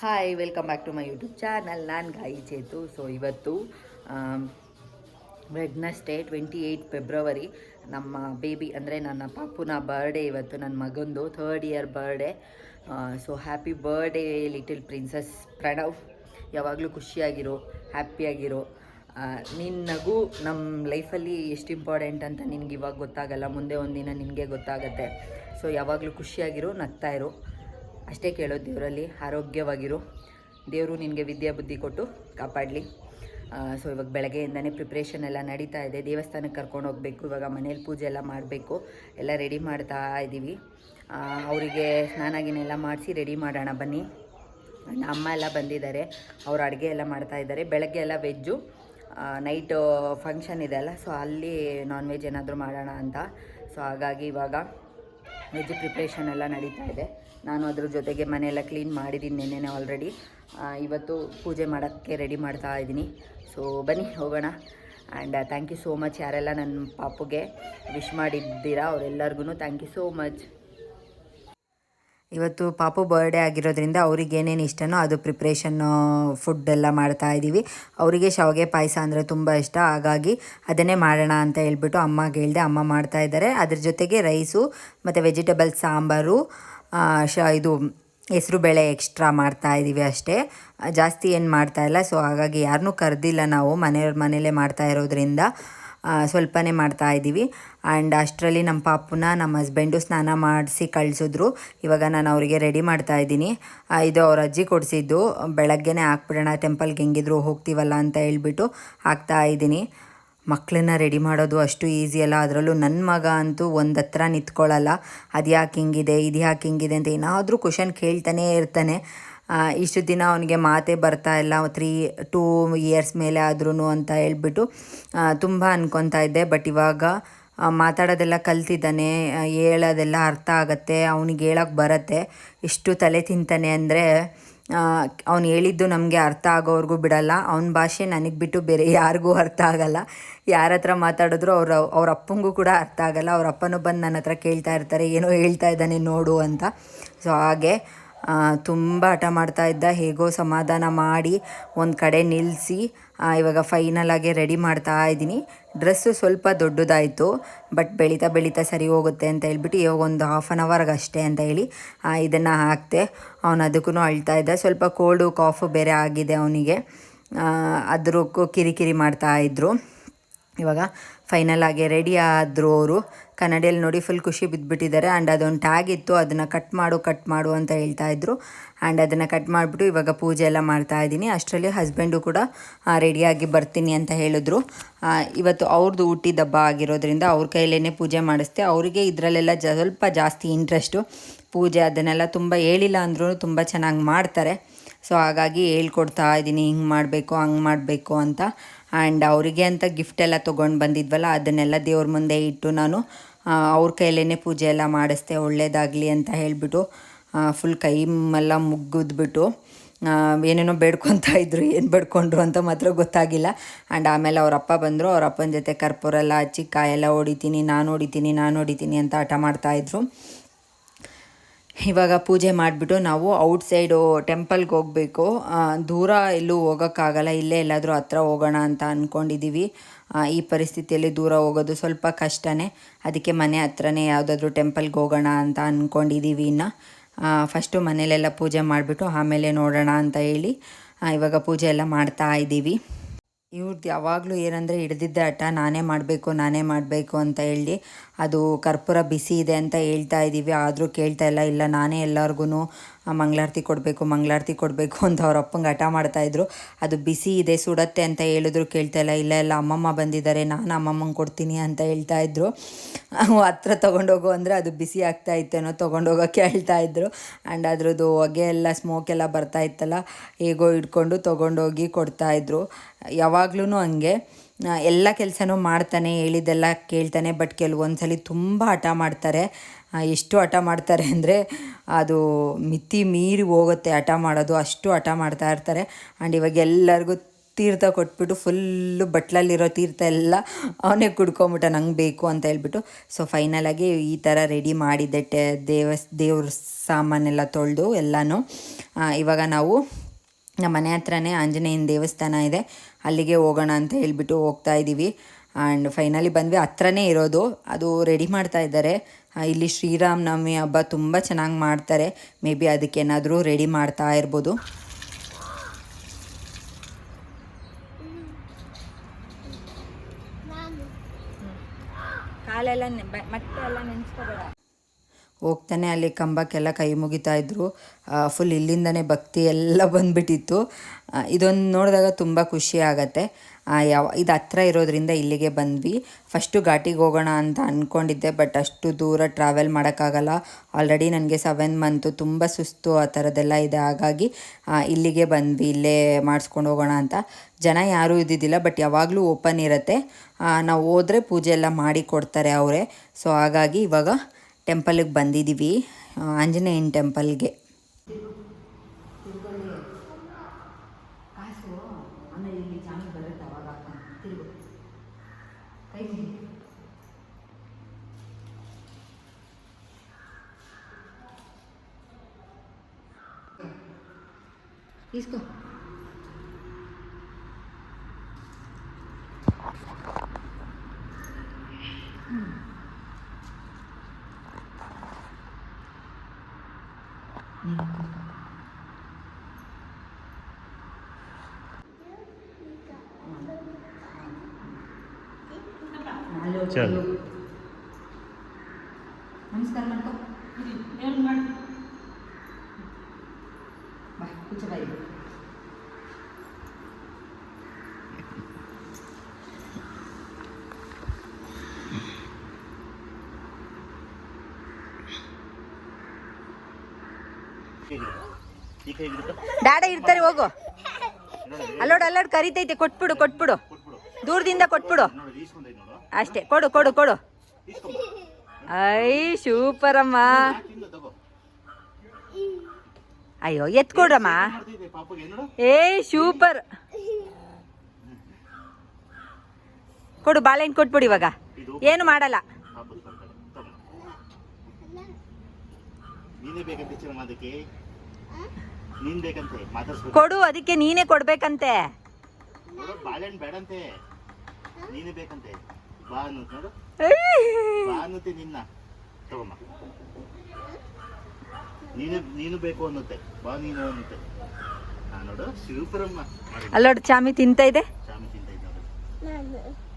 Hi welcome back to my YouTube channel ನಾನು Gayi Chethu so ಇವತ್ತು Wednesday twenty eight February ನಮ್ಮ baby ಅಂದರೆ ನನ್ನ ಪಾಪುನ ಬರ್ಡೇ ಇವತ್ತು, ನನ್ನ ಮಗಂದು third year birthday so happy birthday little princess Pranav ಯಾವಾಗಲೂ ಖುಷಿಯಾಗಿರೋ, ಹ್ಯಾಪಿಯಾಗಿರೋ. ನಿನ್ನ ನಗು ನಮ್ಮ ಲೈಫಲ್ಲಿ ಎಷ್ಟು ಇಂಪಾರ್ಟೆಂಟ್ ಅಂತ ನಿನಗೆ ಇವಾಗ ಗೊತ್ತಾಗಲ್ಲ, ಮುಂದೆ ಒಂದಿನ ನಿನಗೆ ಗೊತ್ತಾಗತ್ತೆ. ಸೊ ಯಾವಾಗಲೂ ಖುಷಿಯಾಗಿರೋ, ನಗ್ತಾ ಇರೋ. ಅಷ್ಟೇ ಕೇಳೋದು ದೇವರಲ್ಲಿ, ಆರೋಗ್ಯವಾಗಿರು. ದೇವರು ನಿನಗೆ ವಿದ್ಯಾ ಬುದ್ಧಿ ಕೊಟ್ಟು ಕಾಪಾಡಲಿ. ಸೊ ಇವಾಗ ಬೆಳಗ್ಗೆಯಿಂದನೇ ಪ್ರಿಪ್ರೇಷನ್ ಎಲ್ಲ ನಡೀತಾ ಇದೆ. ದೇವಸ್ಥಾನಕ್ಕೆ ಕರ್ಕೊಂಡು ಹೋಗಬೇಕು, ಇವಾಗ ಮನೇಲಿ ಪೂಜೆ ಎಲ್ಲ ಮಾಡಬೇಕು, ಎಲ್ಲ ರೆಡಿ ಮಾಡ್ತಾ ಇದ್ದೀವಿ ಅವರಿಗೆ ಸ್ನಾನಾಗಿನೆಲ್ಲ ಮಾಡಿಸಿ ರೆಡಿ ಮಾಡೋಣ, ಬನ್ನಿ. ಅಮ್ಮ ಎಲ್ಲ ಬಂದಿದ್ದಾರೆ, ಅವರು ಅಡುಗೆ ಎಲ್ಲ ಮಾಡ್ತಾ ಇದ್ದಾರೆ. ಬೆಳಗ್ಗೆ ಎಲ್ಲ ವೆಜ್ಜು ನೈಟು ಫಂಕ್ಷನ್ ಇದೆ ಅಲ್ಲ ಸೊ ಅಲ್ಲಿ ನಾನ್ ವೆಜ್ ಏನಾದರೂ ಮಾಡೋಣ ಅಂತ. ಸೊ ಹಾಗಾಗಿ ಇವಾಗ ವೆಜ್ ಪ್ರಿಪ್ರೇಷನ್ ಎಲ್ಲ ನಡೀತಾ ಇದೆ. ನಾನು ಅದ್ರ ಜೊತೆಗೆ ಮನೆಯೆಲ್ಲ ಕ್ಲೀನ್ ಮಾಡಿದ್ದೀನಿ ನಿನ್ನೆನೆ ಆಲ್ರೆಡಿ ಇವತ್ತು ಪೂಜೆ ಮಾಡೋಕ್ಕೆ ರೆಡಿ ಮಾಡ್ತಾ ಇದ್ದೀನಿ. ಸೊ ಬನ್ನಿ, ಹೋಗೋಣ. And thank you so much ಯಾರೆಲ್ಲ ನನ್ನ ಪಾಪುಗೆ ವಿಶ್ ಮಾಡಿದ್ದೀರಾ ಅವರೆಲ್ಲರಿಗೂ ಥ್ಯಾಂಕ್ ಯು ಸೋ ಮಚ್ ಇವತ್ತು ಪಾಪು ಬರ್ಡೇ ಆಗಿರೋದ್ರಿಂದ ಅವ್ರಿಗೆ ಏನೇನು ಇಷ್ಟನೋ ಅದು ಪ್ರಿಪ್ರೇಷನ್ ಫುಡ್ ಎಲ್ಲ ಮಾಡ್ತಾ ಇದ್ದೀವಿ ಅವರಿಗೆ ಶಾವಿಗೆ ಪಾಯಸ ಅಂದರೆ ತುಂಬ ಇಷ್ಟ. ಹಾಗಾಗಿ ಅದನ್ನೇ ಮಾಡೋಣ ಅಂತ ಹೇಳ್ಬಿಟ್ಟು ಅಮ್ಮಗೆ ಹೇಳ್ದೆ ಅಮ್ಮ ಮಾಡ್ತಾ ಇದ್ದಾರೆ. ಅದ್ರ ಜೊತೆಗೆ ರೈಸು ಮತ್ತು ವೆಜಿಟೇಬಲ್ ಸಾಂಬಾರು ಶ, ಇದು ಹೆಸರು ಬೇಳೆ ಎಕ್ಸ್ಟ್ರಾ ಮಾಡ್ತಾ ಇದ್ದೀವಿ ಅಷ್ಟೇ. ಜಾಸ್ತಿ ಏನು ಮಾಡ್ತಾ ಇಲ್ಲ. ಸೊ ಹಾಗಾಗಿ ಯಾರನ್ನೂ ಕರೆದಿಲ್ಲ ನಾವು ಮನೆಯವ್ರ ಮನೇಲೇ ಮಾಡ್ತಾ ಇರೋದ್ರಿಂದ ಸ್ವಲ್ಪನೇ ಮಾಡ್ತಾ ಇದ್ದೀವಿ ಆ್ಯಂಡ್ ಅಷ್ಟರಲ್ಲಿ ನಮ್ಮ ಪಾಪುನ, ನಮ್ಮ ಹಸ್ಬೆಂಡು ಸ್ನಾನ ಮಾಡಿಸಿ ಕಳಿಸಿದ್ರು. ಇವಾಗ ನಾನು ಅವರಿಗೆ ರೆಡಿ ಮಾಡ್ತಾ ಇದ್ದೀನಿ. ಇದು ಅವ್ರ ಅಜ್ಜಿ ಕೊಡಿಸಿದ್ದು. ಬೆಳಗ್ಗೆನೇ ಹಾಕ್ಬಿಡೋಣ ಟೆಂಪಲ್ಗೆ ಹೆಂಗಿದ್ರು ಹೋಗ್ತೀವಲ್ಲ ಅಂತ ಹೇಳ್ಬಿಟ್ಟು ಹಾಕ್ತಾ ಇದ್ದೀನಿ. ಮಕ್ಕಳನ್ನ ರೆಡಿ ಮಾಡೋದು ಅಷ್ಟು ಈಸಿ ಅಲ್ಲ. ಅದರಲ್ಲೂ ನನ್ನ ಮಗ ಅಂತೂ ಒಂದು ಹತ್ರ ನಿಂತ್ಕೊಳ್ಳಲ್ಲ ಅದು ಯಾಕೆ ಹಿಂಗಿದೆ, ಇದು ಯಾಕೆ ಹಿಂಗಿದೆ ಅಂತ ಏನಾದರೂ ಕ್ವಶನ್ ಕೇಳ್ತಾನೇ ಇರ್ತಾನೆ. ಇಷ್ಟು ದಿನ ಅವನಿಗೆ ಮಾತೇ ಬರ್ತಾ ಇಲ್ಲ. ತ್ರೀ ಟೂ ಇಯರ್ಸ್ ಮೇಲೆ ಆದ್ರೂ ಅಂತ ಹೇಳ್ಬಿಟ್ಟು ತುಂಬ ಅನ್ಕೊತಾ ಇದ್ದೆ. ಬಟ್ ಇವಾಗ ಮಾತಾಡೋದೆಲ್ಲ ಕಲ್ತಿದ್ದಾನೆ. ಹೇಳೋದೆಲ್ಲ ಅರ್ಥ ಆಗತ್ತೆ. ಅವನಿಗೆ ಹೇಳೋಕ್ಕೆ ಬರುತ್ತೆ. ಎಷ್ಟು ತಲೆ ತಿಂತಾನೆ ಅಂದರೆ ಅವ್ನು ಹೇಳಿದ್ದು ನಮಗೆ ಅರ್ಥ ಆಗೋವರೆಗೂ ಬಿಡಲ್ಲ. ಅವನ ಭಾಷೆ ನನಗೆ ಬಿಟ್ಟು ಬೇರೆ ಯಾರಿಗೂ ಅರ್ಥ ಆಗಲ್ಲ. ಯಾರ ಹತ್ರ ಮಾತಾಡಿದ್ರು ಅವ್ರ ಅವ್ರ ಅಪ್ಪಂಗೂ ಕೂಡ ಅರ್ಥ ಆಗಲ್ಲ. ಅವ್ರ ಅಪ್ಪನೂ ಬಂದು ನನ್ನ ಹತ್ರ ಕೇಳ್ತಾ ಇರ್ತಾರೆ, ಏನೋ ಹೇಳ್ತಾ ಇದ್ದಾನೆ ನೋಡು ಅಂತ. ಸೊ ಹಾಗೆ ತುಂಬ ಹಠ ಮಾಡ್ತಾ ಇದ್ದ. ಹೇಗೋ ಸಮಾಧಾನ ಮಾಡಿ ಒಂದು ಕಡೆ ನಿಲ್ಲಿಸಿ ಇವಾಗ ಫೈನಲ್ ರೆಡಿ ಮಾಡ್ತಾ ಇದ್ದೀನಿ. ಡ್ರೆಸ್ಸು ಸ್ವಲ್ಪ ದೊಡ್ಡದಾಯಿತು ಬಟ್ ಬೆಳೀತಾ ಬೆಳೀತಾ ಸರಿ ಹೋಗುತ್ತೆ ಅಂತ ಹೇಳ್ಬಿಟ್ಟು ಇವಾಗ ಒಂದು ಹಾಫ್ ಆನ್ ಅವರ್ಗೆ ಅಷ್ಟೇ ಅಂತ ಹೇಳಿ ಇದನ್ನು ಹಾಕ್ತೆ. ಅವನು ಅದಕ್ಕೂ ಅಳ್ತಾ ಇದ್ದ. ಸ್ವಲ್ಪ ಕೋಲ್ಡು ಕಾಫು ಬೇರೆ ಆಗಿದೆ ಅವನಿಗೆ. ಅದ್ರ ಕಿರಿಕಿರಿ ಮಾಡ್ತಾ ಇದ್ದರು ಇವಾಗ ಫೈನಲ್ ಆಗಿ ರೆಡಿ ಆದರು ಅವರು. ಕನ್ನಡಿಯಲ್ಲಿ ನೋಡಿ ಫುಲ್ ಖುಷಿ ಬಿದ್ದುಬಿಟ್ಟಿದ್ದಾರೆ ಆ್ಯಂಡ್ ಅದೊಂದು ಟ್ಯಾಗ್ ಇತ್ತು. ಅದನ್ನು ಕಟ್ ಮಾಡು ಕಟ್ ಮಾಡು ಅಂತ ಹೇಳ್ತಾ ಇದ್ರು. ಆ್ಯಂಡ್ ಅದನ್ನು ಕಟ್ ಮಾಡಿಬಿಟ್ಟು ಇವಾಗ ಪೂಜೆ ಎಲ್ಲ ಮಾಡ್ತಾ ಇದ್ದೀನಿ. ಅಷ್ಟರಲ್ಲಿ ಹಸ್ಬೆಂಡು ಕೂಡ ರೆಡಿಯಾಗಿ ಬರ್ತೀನಿ ಅಂತ ಹೇಳಿದ್ರು. ಇವತ್ತು ಅವ್ರದ್ದು ಹುಟ್ಟಿದ ಹಬ್ಬ ಆಗಿರೋದ್ರಿಂದ ಅವ್ರ ಕೈಲೇ ಪೂಜೆ ಮಾಡಿಸ್ತೆ ಅವರಿಗೆ ಇದರಲ್ಲೆಲ್ಲ ಜ, ಸ್ವಲ್ಪ ಜಾಸ್ತಿ ಇಂಟ್ರೆಸ್ಟು ಪೂಜೆ ಅದನ್ನೆಲ್ಲ ತುಂಬ ಹೇಳಿಲ್ಲ ಅಂದ್ರೂ ತುಂಬ ಚೆನ್ನಾಗಿ ಮಾಡ್ತಾರೆ. ಸೊ ಹಾಗಾಗಿ ಹೇಳ್ಕೊಡ್ತಾ ಇದ್ದೀನಿ, ಹಿಂಗೆ ಮಾಡಬೇಕು, ಹಂಗೆ ಮಾಡಬೇಕು ಅಂತ. ಆ್ಯಂಡ್ ಅವರಿಗೆ ಅಂತ ಗಿಫ್ಟ್ ಎಲ್ಲ ತೊಗೊಂಡು ಬಂದಿದ್ವಲ್ಲ, ಅದನ್ನೆಲ್ಲ ದೇವ್ರ ಮುಂದೆ ಇಟ್ಟು ನಾನು ಅವ್ರ ಕೈಲೇ ಪೂಜೆ ಎಲ್ಲ ಮಾಡಿಸ್ದೆ, ಒಳ್ಳೇದಾಗಲಿ ಅಂತ ಹೇಳಿಬಿಟ್ಟು ಫುಲ್ ಕೈ ಎಲ್ಲ ಮುಗಿದ್ಬಿಟ್ಟು ಏನೇನೋ ಬೇಡ್ಕೊತಾ ಇದ್ರು, ಏನು ಬೇಡ್ಕೊಂಡ್ರು ಅಂತ ಮಾತ್ರ ಗೊತ್ತಾಗಿಲ್ಲ. ಆ್ಯಂಡ್ ಆಮೇಲೆ ಅವರಪ್ಪ ಬಂದರು ಅವರಪ್ಪನ ಜೊತೆ ಕರ್ಪೂರ ಎಲ್ಲ ಹಚ್ಚಿ, ಕಾಯೆಲ್ಲ ಹೊಡಿತೀನಿ, ನಾನು ಹೊಡಿತೀನಿ ನಾನು ಹೊಡಿತೀನಿ ಅಂತ ಆಟ ಮಾಡ್ತಾಯಿದ್ರು ಇವಾಗ ಪೂಜೆ ಮಾಡಿಬಿಟ್ಟು ನಾವು ಔಟ್ಸೈಡು ಟೆಂಪಲ್ಗೆ ಹೋಗಬೇಕು. ದೂರ ಎಲ್ಲೂ ಹೋಗೋಕ್ಕಾಗಲ್ಲ, ಇಲ್ಲೇ ಎಲ್ಲಾದರೂ ಹತ್ರ ಹೋಗೋಣ ಅಂತ ಅಂದ್ಕೊಂಡಿದ್ದೀವಿ ಈ ಪರಿಸ್ಥಿತಿಯಲ್ಲಿ ದೂರ ಹೋಗೋದು ಸ್ವಲ್ಪ ಕಷ್ಟನೇ. ಅದಕ್ಕೆ ಮನೆ ಹತ್ರನೇ ಯಾವುದಾದ್ರೂ ಟೆಂಪಲ್ಗೆ ಹೋಗೋಣ ಅಂತ ಅಂದ್ಕೊಂಡಿದ್ದೀವಿ ಇನ್ನು. ಫಸ್ಟು ಮನೇಲೆಲ್ಲ ಪೂಜೆ ಮಾಡಿಬಿಟ್ಟು ಆಮೇಲೆ ನೋಡೋಣ ಅಂತ ಹೇಳಿ ಇವಾಗ ಪೂಜೆ ಎಲ್ಲ ಮಾಡ್ತಾ ಇದ್ದೀವಿ ಇವ್ರದ್ದು ಯಾವಾಗಲೂ ಏನಂದರೆ ಹಿಡ್ದಿದ್ದೆ ಹಠ, ನಾನೇ ಮಾಡಬೇಕು ನಾನೇ ಮಾಡಬೇಕು ಅಂತ ಹೇಳಿ ಅದು ಕರ್ಪೂರ ಬಿಸಿ ಇದೆ ಅಂತ ಹೇಳ್ತಾ ಇದ್ದೀವಿ. ಆದರೂ ಕೇಳ್ತಾ ಇಲ್ಲ. ಇಲ್ಲ, ನಾನೇ ಎಲ್ಲರಿಗೂ ಮಂಗಳಾರತಿ ಕೊಡಬೇಕು ಮಂಗಳಾರತಿ ಕೊಡಬೇಕು ಅಂತ ಅವ್ರ ಅಪ್ಪಂಗೆ ಹಠ ಮಾಡ್ತಾಯಿದ್ರು ಅದು ಬಿಸಿ ಇದೆ, ಸುಡತ್ತೆ ಅಂತ ಹೇಳಿದ್ರು, ಕೇಳ್ತಾ ಇಲ್ಲ. ಇಲ್ಲ ಇಲ್ಲ, ಅಮ್ಮಮ್ಮ ಬಂದಿದ್ದಾರೆ, ನಾನು ಅಮ್ಮಮ್ಮಂಗೆ ಕೊಡ್ತೀನಿ ಅಂತ ಹೇಳ್ತಾ ಇದ್ರು. ಹತ್ರ ತೊಗೊಂಡೋಗು ಅಂದರೆ ಅದು ಬಿಸಿ ಆಗ್ತಾ ಇತ್ತೇನೋ ತೊಗೊಂಡೋಗೋಕ್ಕೆ ಹೇಳ್ತಾ ಇದ್ರು. ಆ್ಯಂಡ್ ಅದ್ರದ್ದು ಹೊಗೆ ಎಲ್ಲ ಸ್ಮೋಕ್ ಎಲ್ಲ ಬರ್ತಾ ಇತ್ತಲ್ಲ, ಹೇಗೋ ಇಟ್ಕೊಂಡು ತೊಗೊಂಡೋಗಿ ಕೊಡ್ತಾಯಿದ್ರು ಯಾವಾಗ್ಲೂ ಹಂಗೆ. ಎಲ್ಲ ಕೆಲಸನೂ ಮಾಡ್ತಾನೆ, ಹೇಳಿದ್ದೆಲ್ಲ ಕೇಳ್ತಾನೆ ಬಟ್ ಕೆಲವೊಂದು ಸಲ ತುಂಬ ಹಠ ಮಾಡ್ತಾರೆ. ಎಷ್ಟು ಹಠ ಮಾಡ್ತಾರೆ ಅಂದರೆ ಅದು ಮಿತಿ ಮೀರಿ ಹೋಗುತ್ತೆ ಹಠ ಮಾಡೋದು, ಅಷ್ಟು ಹಠ ಮಾಡ್ತಾ ಇರ್ತಾರೆ. ಆ್ಯಂಡ್ ಇವಾಗ ಎಲ್ಲರಿಗೂ ತೀರ್ಥ ಕೊಟ್ಬಿಟ್ಟು ಫುಲ್ಲು ಬಟ್ಲಲ್ಲಿರೋ ತೀರ್ಥ ಎಲ್ಲ ಅವನೇ ಕುಡ್ಕೊಂಬಿಟ್ಟ ನಂಗೆ ಬೇಕು ಅಂತ ಹೇಳ್ಬಿಟ್ಟು. ಸೊ ಫೈನಲಾಗಿ ಈ ಥರ ರೆಡಿ ಮಾಡಿದ್ದೆ ಟೆ ದೇವಸ್, ದೇವ್ರ ಸಾಮಾನೆಲ್ಲ ತೊಳೆದು ಎಲ್ಲನೂ. ಇವಾಗ ನಾವು ನಮ್ಮ ಮನೆ ಹತ್ರನೇ ಆಂಜನೇಯನ ದೇವಸ್ಥಾನ ಇದೆ. ಅಲ್ಲಿಗೆ ಹೋಗೋಣ ಅಂತ ಹೇಳ್ಬಿಟ್ಟು ಹೋಗ್ತಾ ಇದ್ದೀವಿ ಆ್ಯಂಡ್ ಫೈನಲಿ ಬಂದ್ವಿ. ಹತ್ರನೇ ಇರೋದು. ಅದು ರೆಡಿ ಮಾಡ್ತಾ ಇದ್ದಾರೆ. ಇಲ್ಲಿ ಶ್ರೀರಾಮನವಮಿ ಹಬ್ಬ ತುಂಬ ಚೆನ್ನಾಗಿ ಮಾಡ್ತಾರೆ. ಮೇ ಬಿ ಅದಕ್ಕೇನಾದರೂ ರೆಡಿ ಮಾಡ್ತಾ ಇರ್ಬೋದು. ಕಾಲೆಲ್ಲ ಮತ್ತೆ ಎಲ್ಲ ನೆನೆಸ್ಕೋಬೇಡ. ಹೋಗ್ತಾನೆ ಅಲ್ಲಿ ಕಂಬಕ್ಕೆಲ್ಲ ಕೈ ಮುಗಿತಾ ಇದ್ದರು ಫುಲ್ ಇಲ್ಲಿಂದನೇ ಭಕ್ತಿ ಎಲ್ಲ ಬಂದ್ಬಿಟ್ಟಿತ್ತು. ಇದೊಂದು ನೋಡಿದಾಗ ತುಂಬ ಖುಷಿ ಆಗತ್ತೆ. ಯಾವ, ಇದು ಹತ್ರ ಇರೋದ್ರಿಂದ ಇಲ್ಲಿಗೆ ಬಂದ್ವಿ. ಫಸ್ಟು ಘಾಟಿಗೆ ಹೋಗೋಣ ಅಂತ ಅಂದ್ಕೊಂಡಿದ್ದೆ ಬಟ್ ಅಷ್ಟು ದೂರ ಟ್ರಾವೆಲ್ ಮಾಡೋಕ್ಕಾಗಲ್ಲ. ಆಲ್ರೆಡಿ ನನಗೆ ಸೆವೆನ್ ಮಂತು ತುಂಬ ಸುಸ್ತು ಆ ಥರದ್ದೆಲ್ಲ ಇದೆ. ಹಾಗಾಗಿ ಇಲ್ಲಿಗೆ ಬಂದ್ವಿ, ಇಲ್ಲೇ ಮಾಡಿಸ್ಕೊಂಡು ಹೋಗೋಣ ಅಂತ. ಜನ ಯಾರೂ ಇದ್ದಿದ್ದಿಲ್ಲ ಬಟ್ ಯಾವಾಗಲೂ ಓಪನ್ ಇರುತ್ತೆ. ನಾವು ಹೋದರೆ ಪೂಜೆ ಎಲ್ಲ ಮಾಡಿ ಕೊಡ್ತಾರೆ ಅವರೇ. ಸೊ ಹಾಗಾಗಿ ಇವಾಗ ಟೆಂಪಲಿಗೆ ಬಂದಿದ್ದೀವಿ ಆಂಜನೇಯನ ಟೆಂಪಲ್ಗೆ. ಇಸ್ಕೋ ಚಲ್. ನಮಸ್ಕಾರ ಮಾಡ್ಕೊ. ಬಾ ಬಾಯಿ. ಡಾಡ ಇರ್ತಾರೆ ಹೋಗು. ಅಲ್ಲೋಡು ಅಲ್ಲೋಡ್ ಕರಿತೈತೆ ಕೊಟ್ಬಿಡು ಕೊಟ್ಬಿಡು. ದೂರದಿಂದ ಕೊಟ್ಬಿಡು. ಅಷ್ಟೇ. ಕೊಡು ಕೊಡು ಕೊಡು. ಐ ಸೂಪರಮ್ಮ. ಅಯ್ಯೋ ಎತ್ಕೊಡ್ರಮ್ಮ ನೋಡು ಏ ಸೂಪರ್. ಕೊಡು ಬಾಳೆಹಣ್ಣು ಕೊಟ್ಬಿಡು ಇವಾಗ. ಏನು ಮಾಡಲ್ಲ. ಕೊಡು ಅದಕ್ಕೆ ನೀನೇ ಕೊಡ್ಬೇಕಂತೆ. ಬೇಡಂತೆ. ನೀನೇ ಬೇಕಂತೆ. ಬಾ ಅನ್ನೋದು ನೋಡು. ಬಾ ಅನ್ನುತ್ತೆ ನಿನ್ನ. ತಗೊಮ್ಮ ನೀನು ನೀನು ಬೇಕು ಅನ್ನುತ್ತೆ. ಬಾ ನೀನು ಅನ್ನುತ್ತೆ. ನೋಡು ಶಿವಪುರಮ್ಮ ಅಲ್ಲೋಡು ಚಾಮಿ ತಿಂತ ಇದೆ? ಚಾಮಿ ತಿಂತ ನೋಡು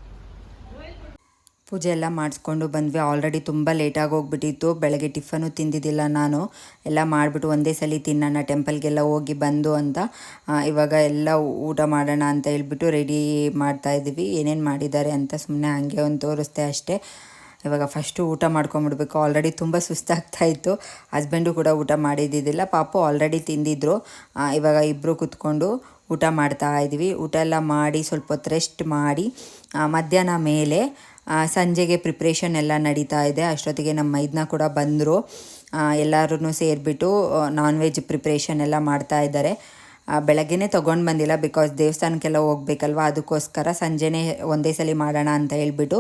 ಪೂಜೆ ಎಲ್ಲ ಮಾಡಿಸ್ಕೊಂಡು ಬಂದ್ವಿ. ಆಲ್ರೆಡಿ ತುಂಬ ಲೇಟಾಗಿ ಹೋಗ್ಬಿಟ್ಟಿತ್ತು. ಬೆಳಗ್ಗೆ ಟಿಫನು ತಿಂದಿದ್ದಿಲ್ಲ ನಾನು. ಎಲ್ಲ ಮಾಡಿಬಿಟ್ಟು ಒಂದೇ ಸಲ ತಿನ್ನೋಣ ಟೆಂಪಲ್ಗೆಲ್ಲ ಹೋಗಿ ಬಂದು ಅಂತ. ಇವಾಗ ಎಲ್ಲ ಊಟ ಮಾಡೋಣ ಅಂತ ಹೇಳ್ಬಿಟ್ಟು ರೆಡಿ ಮಾಡ್ತಾ ಇದ್ದೀವಿ. ಏನೇನು ಮಾಡಿದ್ದಾರೆ ಅಂತ ಸುಮ್ಮನೆ ಹಂಗೆ ಒಂದು ತೋರಿಸ್ದೆ ಅಷ್ಟೇ. ಇವಾಗ ಫಸ್ಟು ಊಟ ಮಾಡ್ಕೊಂಬಿಡ್ಬೇಕು ಆಲ್ರೆಡಿ ತುಂಬ ಸುಸ್ತಾಗ್ತಾ ಇತ್ತು. ಹಸ್ಬೆಂಡು ಕೂಡ ಊಟ ಮಾಡಿದ್ದಿದ್ದಿಲ್ಲ. ಪಾಪು ಆಲ್ರೆಡಿ ತಿಂದಿದ್ರು. ಆ, ಇವಾಗ ಇಬ್ಬರು ಕೂತ್ಕೊಂಡು ಊಟ ಮಾಡ್ತಾ ಇದ್ವಿ ಊಟ ಎಲ್ಲ ಮಾಡಿ ಸ್ವಲ್ಪ ಹೊತ್ತು ರೆಸ್ಟ್ ಮಾಡಿ ಮಧ್ಯಾಹ್ನ ಮೇಲೆ ಸಂಜೆಗೆ ಪ್ರಿಪ್ರೇಷನ್ ಎಲ್ಲ ನಡೀತಾ ಇದೆ. ಅಷ್ಟೊತ್ತಿಗೆ ನಮ್ಮ ಮೈದ್ನ ಕೂಡ ಬಂದರು. ಎಲ್ಲರೂ ಸೇರಿಬಿಟ್ಟು ನಾನ್ ವೆಜ್ ಪ್ರಿಪ್ರೇಷನ್ ಎಲ್ಲ ಮಾಡ್ತಾ ಇದ್ದಾರೆ. ಬೆಳಗ್ಗೆ ಬೆಳಗ್ಗೆನೇ ತೊಗೊಂಡು ಬಂದಿಲ್ಲ ಬಿಕಾಸ್ ದೇವಸ್ಥಾನಕ್ಕೆಲ್ಲ ಹೋಗ್ಬೇಕಲ್ವ? ಅದಕ್ಕೋಸ್ಕರ ಸಂಜೆನೇ ಒಂದೇ ಸಲ ಮಾಡೋಣ ಅಂತ ಹೇಳಿಬಿಟ್ಟು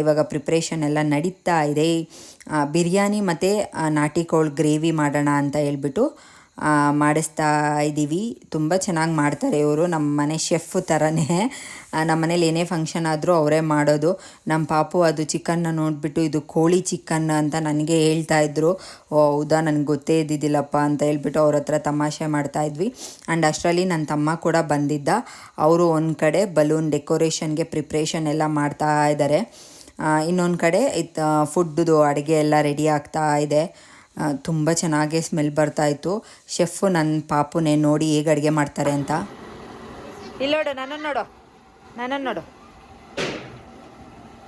ಇವಾಗ ಪ್ರಿಪ್ರೇಷನ್ ಎಲ್ಲ ನಡೀತಾ ಇದೆ. ಬಿರಿಯಾನಿ ಮತ್ತು ನಾಟಿ ಕೋಳ್ ಗ್ರೇವಿ ಮಾಡೋಣ ಅಂತ ಹೇಳ್ಬಿಟ್ಟು ಮಾಡಿಸ್ತಾ ಇದ್ದೀವಿ. ತುಂಬ ಚೆನ್ನಾಗಿ ಮಾಡ್ತಾರೆ ಇವರು. ನಮ್ಮ ಮನೆ ಶೆಫ್ ಥರನೇ ನಮ್ಮ ಮನೇಲಿ ಏನೇ ಫಂಕ್ಷನ್ ಆದರೂ ಅವರೇ ಮಾಡೋದು. ನಮ್ಮ ಪಾಪು ಅದು ಚಿಕನ್ನ ನೋಡಿಬಿಟ್ಟು, ಇದು ಕೋಳಿ ಚಿಕನ್ ಅಂತ ನನಗೆ ಹೇಳ್ತಾ ಇದ್ರು. ಓ, ಹೌದಾ? ನನಗೆ ಗೊತ್ತೇ ಇದ್ದಿದ್ದಿಲ್ಲಪ್ಪ ಅಂತ ಹೇಳ್ಬಿಟ್ಟು ಅವ್ರ ಹತ್ರ ತಮಾಷೆ ಮಾಡ್ತಾ ಇದ್ವಿ. ಆ್ಯಂಡ್ ಅಷ್ಟರಲ್ಲಿ ನನ್ನ ತಮ್ಮ ಕೂಡ ಬಂದಿದ್ದ. ಅವರು ಒಂದು ಕಡೆ ಬಲೂನ್ ಡೆಕೋರೇಷನ್ಗೆ ಪ್ರಿಪ್ರೇಷನ್ ಎಲ್ಲ ಮಾಡ್ತಾ ಇದ್ದಾರೆ ಇನ್ನೊಂದು ಕಡೆ ಇದು ಫುಡ್ದು ಅಡುಗೆ ಎಲ್ಲ ರೆಡಿ ಆಗ್ತಾ ಇದೆ. ತುಂಬ ಚೆನ್ನಾಗಿ ಸ್ಮೆಲ್ ಬರ್ತಾ ಇತ್ತು. ಶೆಫು ನನ್ನ ಪಾಪುನೇ ನೋಡಿ ಹೇಗೆ ಅಡುಗೆ ಮಾಡ್ತಾರೆ ಅಂತ. ಇಲ್ಲಿ ನೋಡು ನನ್ನನ್ನು ನೋಡು ನನ್ನನ್ನು ನೋಡು.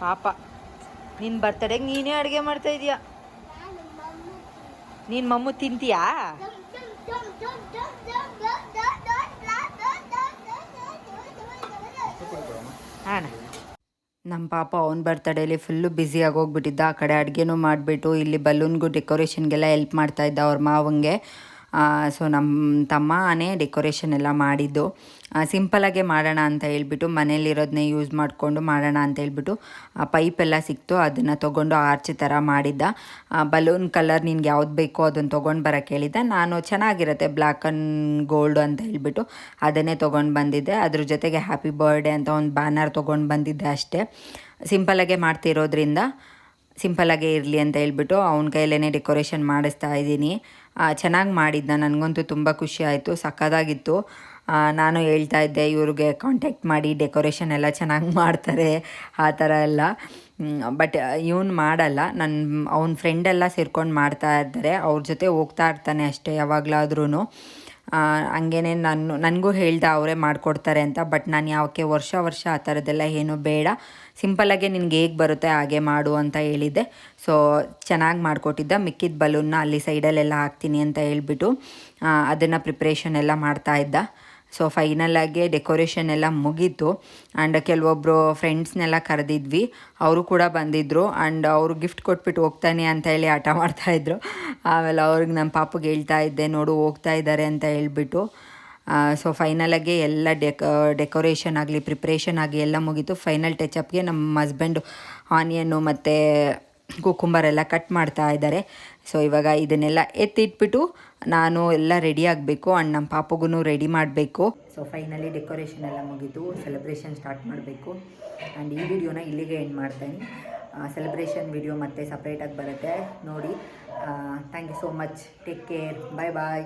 ಪಾಪ ನಿನ್ನ ಬರ್ತಡೆಗೆ ನೀನೇ ಅಡುಗೆ ಮಾಡ್ತಾ ಇದೀಯ ನೀನು ಮಮ್ಮು ತಿಂತೀಯಾ? ಹಾಂ ನಮ್ಮ ಪಾಪ ಅವ್ನ ಬರ್ತಡೇಲಿ ಫುಲ್ಲು ಬ್ಯುಸಿಯಾಗಿ ಹೋಗ್ಬಿಟ್ಟಿದ್ದ ಆ ಕಡೆ ಅಡುಗೆನೂ ಮಾಡಿಬಿಟ್ಟು ಇಲ್ಲಿ ಬಲೂನ್ಗೂ ಡೆಕೋರೇಷನ್ಗೆಲ್ಲ ಹೆಲ್ಪ್ ಮಾಡ್ತಾ ಇದ್ದ ಅವ್ರ ಮಾವಂಗೆ. ಸೊ ನಮ್ಮ ತಮ್ಮನೇ ಡೆಕೋರೇಷನ್ ಎಲ್ಲ ಮಾಡಿದ್ದು. ಸಿಂಪಲಾಗೆ ಮಾಡೋಣ ಅಂತ ಹೇಳ್ಬಿಟ್ಟು ಮನೇಲಿರೋದನ್ನೇ ಯೂಸ್ ಮಾಡಿಕೊಂಡು ಮಾಡೋಣ ಅಂತ ಹೇಳ್ಬಿಟ್ಟು ಪೈಪ್ ಎಲ್ಲ ಸಿಕ್ತು. ಅದನ್ನು ತೊಗೊಂಡು ಆರ್ಚ್ ಥರ ಮಾಡಿದ್ದ. ಬಲೂನ್ ಕಲರ್ ನಿನ್ಗೆ ಯಾವ್ದು ಬೇಕೋ ಅದನ್ನು ತೊಗೊಂಡು ಬರೋಕ್ಕೆ ಹೇಳಿದ್ದ ನಾನು ಚೆನ್ನಾಗಿರುತ್ತೆ ಬ್ಲ್ಯಾಕ್ ಆ್ಯಂಡ್ ಗೋಲ್ಡ್ ಅಂತ ಹೇಳ್ಬಿಟ್ಟು ಅದನ್ನೇ ತೊಗೊಂಡು ಬಂದಿದ್ದೆ. ಅದ್ರ ಜೊತೆಗೆ ಹ್ಯಾಪಿ ಬರ್ಡೇ ಅಂತ ಒಂದು ಬ್ಯಾನರ್ ತೊಗೊಂಡು ಬಂದಿದ್ದೆ ಅಷ್ಟೇ. ಸಿಂಪಲಾಗೆ ಮಾಡ್ತಿರೋದ್ರಿಂದ ಸಿಂಪಲಾಗೇ ಇರಲಿ ಅಂತ ಹೇಳ್ಬಿಟ್ಟು ಅವನ ಕೈಲೇ ಡೆಕೋರೇಷನ್ ಮಾಡಿಸ್ತಾ ಇದ್ದೀನಿ. ಚೆನ್ನಾಗಿ ಮಾಡಿದ್ದ ನನಗಂತೂ ತುಂಬ ಖುಷಿ ಆಯಿತು, ಸಖತ್ತಾಗಿತ್ತು. ನಾನು ಹೇಳ್ತಾ ಇದ್ದೆ, ಇವ್ರಿಗೆ ಕಾಂಟ್ಯಾಕ್ಟ್ ಮಾಡಿ ಡೆಕೋರೇಷನ್ ಎಲ್ಲ ಚೆನ್ನಾಗಿ ಮಾಡ್ತಾರೆ, ಆ ಥರ ಎಲ್ಲ. ಬಟ್ ಇವನು ಮಾಡಲ್ಲ. ನನ್ನ ಅವ್ನ ಫ್ರೆಂಡೆಲ್ಲ ಸೇರ್ಕೊಂಡು ಮಾಡ್ತಾ ಇದ್ದಾರೆ. ಅವ್ರ ಜೊತೆ ಹೋಗ್ತಾ ಇರ್ತಾನೆ ಅಷ್ಟೇ ಯಾವಾಗಲಾದ್ರೂ ಹಂಗೇನೆ ನಾನು, ನನಗೂ ಹೇಳ್ದೆ ಅವರೇ ಮಾಡಿಕೊಡ್ತಾರೆ ಅಂತ ಬಟ್ ನಾನು ಯಾವಕ್ಕೆ ವರ್ಷ ವರ್ಷ ಆ ಥರದ್ದೆಲ್ಲ ಏನು ಬೇಡ. ಸಿಂಪಲಾಗೆ ನಿನಗೆ ಹೇಗೆ ಬರುತ್ತೆ ಹಾಗೆ ಮಾಡು ಅಂತ ಹೇಳಿದ್ದೆ. ಸೊ ಚೆನ್ನಾಗಿ ಮಾಡಿಕೊಟ್ಟಿದ್ದ. ಮಿಕ್ಕಿದ ಬಲೂನ್ನ ಅಲ್ಲಿ ಸೈಡಲ್ಲೆಲ್ಲ ಹಾಕ್ತೀನಿ ಅಂತ ಹೇಳಿಬಿಟ್ಟು ಅದನ್ನು ಪ್ರಿಪ್ರೇಷನ್ ಎಲ್ಲ ಮಾಡ್ತಾ ಇದ್ದ. ಸೊ ಫೈನಲಾಗಿ ಡೆಕೋರೇಷನ್ ಎಲ್ಲ ಮುಗೀತು. ಆ್ಯಂಡ್ ಕೆಲವೊಬ್ಬರು ಫ್ರೆಂಡ್ಸ್ನೆಲ್ಲ ಕರೆದಿದ್ವಿ. ಅವರು ಕೂಡ ಬಂದಿದ್ದರು ಆ್ಯಂಡ್ ಅವರು ಗಿಫ್ಟ್ ಕೊಟ್ಬಿಟ್ಟು ಹೋಗ್ತಾನೆ ಅಂತ ಹೇಳಿ ಆಟ ಮಾಡ್ತಾಯಿದ್ರು ಆಮೇಲೆ ಅವ್ರಿಗೆ ನಮ್ಮ ಪಾಪಗೆ ಹೇಳ್ತಾ ಇದ್ದೆ, ನೋಡು, ಹೋಗ್ತಾ ಇದ್ದಾರೆ ಅಂತ ಹೇಳ್ಬಿಟ್ಟು. ಸೊ ಫೈನಲಾಗಿ ಎಲ್ಲ ಡೆಕ ಡೆಕೋರೇಷನ್ ಆಗಲಿ ಪ್ರಿಪ್ರೇಷನ್ ಆಗಲಿ ಎಲ್ಲ ಮುಗೀತು. ಫೈನಲ್ ಟಚ್ ಅಪ್ಗೆ ನಮ್ಮ ಹಸ್ಬೆಂಡು ಆನಿಯನ್ನು ಮತ್ತು ಕುಕುಂಬರ್ ಎಲ್ಲ ಕಟ್ ಮಾಡ್ತಾ ಇದ್ದಾರೆ. ಸೊ ಇವಾಗ ಇದನ್ನೆಲ್ಲ ಎತ್ತಿಟ್ಬಿಟ್ಟು ನಾನು ಎಲ್ಲ ರೆಡಿ ಆಗಬೇಕು. ಆ್ಯಂಡ್ ನಮ್ಮ ಪಾಪಗೂ ರೆಡಿ ಮಾಡಬೇಕು. ಸೊ ಫೈನಲಿ ಡೆಕೋರೇಷನ್ ಎಲ್ಲ ಮುಗಿದು ಸೆಲೆಬ್ರೇಷನ್ ಸ್ಟಾರ್ಟ್ ಮಾಡಬೇಕು. ಆ್ಯಂಡ್ ಈ ವಿಡಿಯೋನ ಇಲ್ಲಿಗೆ ಎಂಡ್ ಮಾಡ್ತೀನಿ. ಸೆಲೆಬ್ರೇಷನ್ ವಿಡಿಯೋ ಮತ್ತೆ ಸಪ್ರೇಟಾಗಿ ಬರುತ್ತೆ. ನೋಡಿ thank you so much take care bye bye